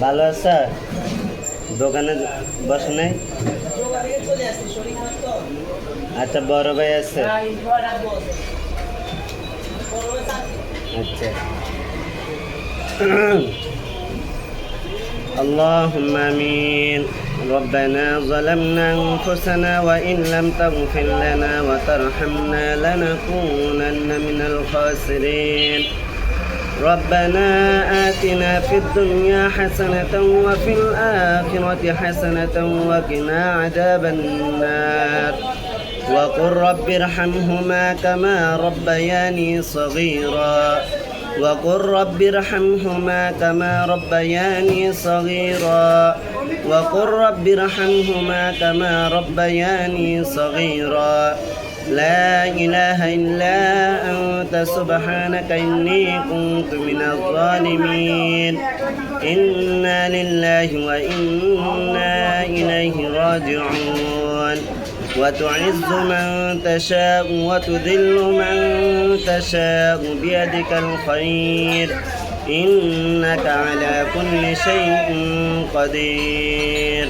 ভালো আছে দোকানে বসে নাই আচ্ছা বড় ভাই আছে আচ্ছা اللهم امين ربنا ظلمنا انفسنا وان لم تغفر لنا وترحمنا لنكونن من الخاسرين ربنا آتنا في الدنيا حسنة وفي الآخرة حسنة وقنا عذاب النار. وقل رب ارحمهما كما ربياني صغيرا. وقل رب ارحمهما كما ربياني صغيرا. وقل رب ارحمهما كما ربياني صغيرا. لا إله إلا أنت سبحانك إني كنت من الظالمين. إنا لله وإنا إليه راجعون. وتعز من تشاء وتذل من تشاء بيدك الخير. إنك على كل شيء قدير.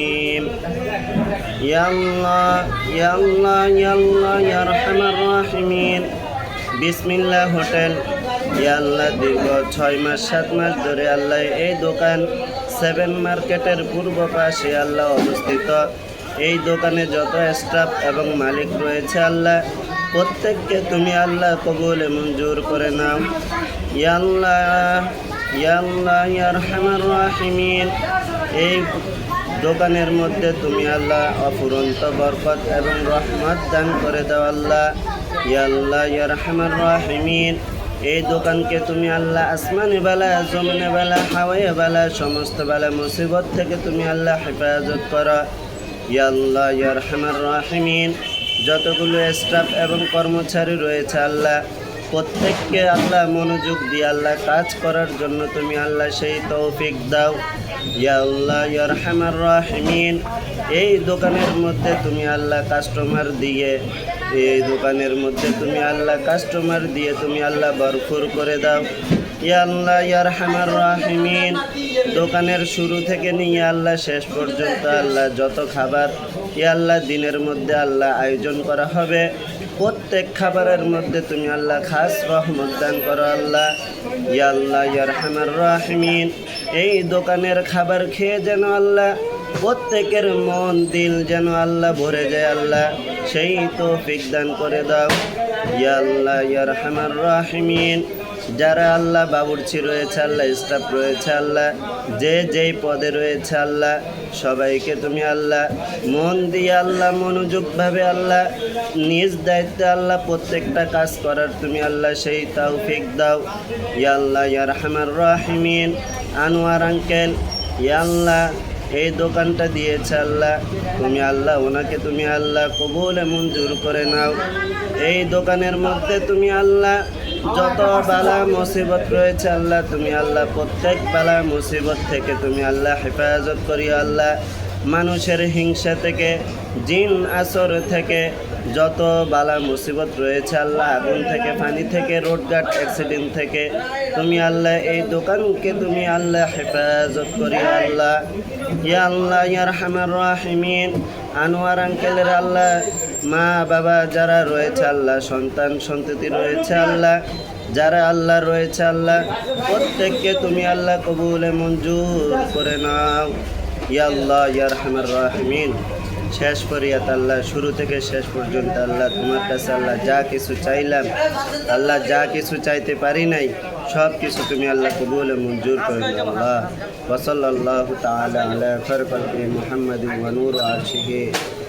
يا الله يا الله يا الله يا أرحم الراحمين বিসমিল্লাহ হোটেল ইয়া আল্লাহ দীর্ঘ ছয় মাস সাত মাস ধরে আল্লাহ এই দোকান সেভেন মার্কেটের পূর্ব পাশে আল্লাহ অবস্থিত এই দোকানে যত স্টাফ এবং মালিক রয়েছে আল্লাহ প্রত্যেককে তুমি আল্লাহ কবুল মঞ্জুর করে নাও ইয়া আল্লাহ ইয়া আল্লাহ ইয়া আরহামার রাহিমিন এই দোকানের মধ্যে তুমি আল্লাহ অফুরন্ত বরকত এবং রহমত দান করে দাও আল্লাহ। ইয়াল্লাহ ইয়া রহমান। এই দোকানকে তুমি আল্লাহ আসমানি বেলা, জমিনে বেলা হাওয়াই বেলা, সমস্ত বেলা মুসিবত থেকে তুমি আল্লাহ হেফাজত করো। ইয়াল্লাহ ইয়া রহমান রাহিমিন। যতগুলো স্টাফ এবং কর্মচারী রয়েছে আল্লাহ প্রত্যেককে আল্লাহ মনোযোগ দিয়ে আল্লাহ কাজ করার জন্য তুমি আল্লাহ সেই তৌফিক দাও। ইয়া আল্লাহ ইয়া রহমান। এই দোকানের মধ্যে তুমি আল্লাহ কাস্টমার দিয়ে, এই দোকানের মধ্যে তুমি আল্লাহ কাস্টমার দিয়ে তুমি আল্লাহ ভরপুর করে দাও। ইয়া আল্লাহ ইয়া রহমান। দোকানের শুরু থেকে নিয়ে আল্লাহ শেষ পর্যন্ত আল্লাহ যত খাবার, ইয়া আল্লাহ দিনের মধ্যে আল্লাহ আয়োজন করা হবে। প্রত্যেক খাবারের মধ্যে তুমি আল্লাহ খাস রহমত দান করো, আল্লাহ। ইয়া আল্লাহ, ইয়া রাহমিন। এই দোকানের খাবার খেয়ে যেন আল্লাহ, প্রত্যেকের মন, দিল যেন আল্লাহ ভরে যায় আল্লাহ। সেই তো দান করে দাও। ইয়া আল্লাহ রহমিন রহমান রাহিমিন। যারা আল্লাহ বাবুর্চি রয়েছে, আল্লাহ স্টাফ রয়েছে, আল্লাহ যে যেই পদে রয়েছে, আল্লাহ সবাইকে তুমি আল্লাহ মন দিয়ে আল্লাহ মনোযোগভাবে আল্লাহ নিজ দায়িত্বে আল্লাহ প্রত্যেকটা কাজ করার তুমি আল্লাহ সেই তৌফিক দাও। ইয়া আল্লাহ, ইয়া রহমান। আনোয়ার আঙ্কেল, ইয়া আল্লাহ এই দোকানটা দিয়েছে আল্লাহ। তুমি আল্লাহ, ওনাকে তুমি আল্লাহ কবুলে মঞ্জুর করে নাও। এই দোকানের মধ্যে তুমি আল্লাহ যত বালা মুসিবত রয়েছে আল্লাহ, তুমি আল্লাহ, প্রত্যেক বালা মুসিবত থেকে তুমি আল্লাহ হেফাজত করি আল্লাহ। মানুষের হিংসা থেকে, জিন আসর থেকে যত বালা মুসিবত রয়েছে আল্লাহ, আগুন থেকে, পানি থেকে, রোডঘাট অ্যাক্সিডেন্ট থেকে, তুমি আল্লাহ, এই দোকানকে তুমি আল্লাহ হেফাজত করি আল্লাহ। ইয়া আল্লাহ ইয়া রহমান রাহিমিন। আনোয়ার আঙ্কেলের আল্লাহ মা, বাবা যারা রয়েছে আল্লাহ, সন্তান, সন্ততি রয়েছে আল্লাহ, যারা আল্লাহ রয়েছে আল্লাহ, প্রত্যেককে তুমি আল্লাহ কবুলে মঞ্জুর করে নাও। ইয়া আল্লাহ, ইয়া রহমান। শেষ করিয়াত আল্লাহ, শুরু থেকে শেষ পর্যন্ত আল্লাহ, তোমার কাছে আল্লাহ যা কিছু চাইলাম, আল্লাহ যা কিছু চাইতে পারি নাই, সব কিছু তুমি আল্লাহ কবুলে মঞ্জুর করে আল্লাহ। ওসল্লাহ তাআলা আলা খরকলকি মুহাম্মদ ওয়া নূর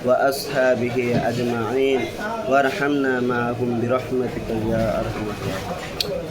وأصحابه أجمعين. وارحمنا معهم برحمتك يا أرحم الراحمين.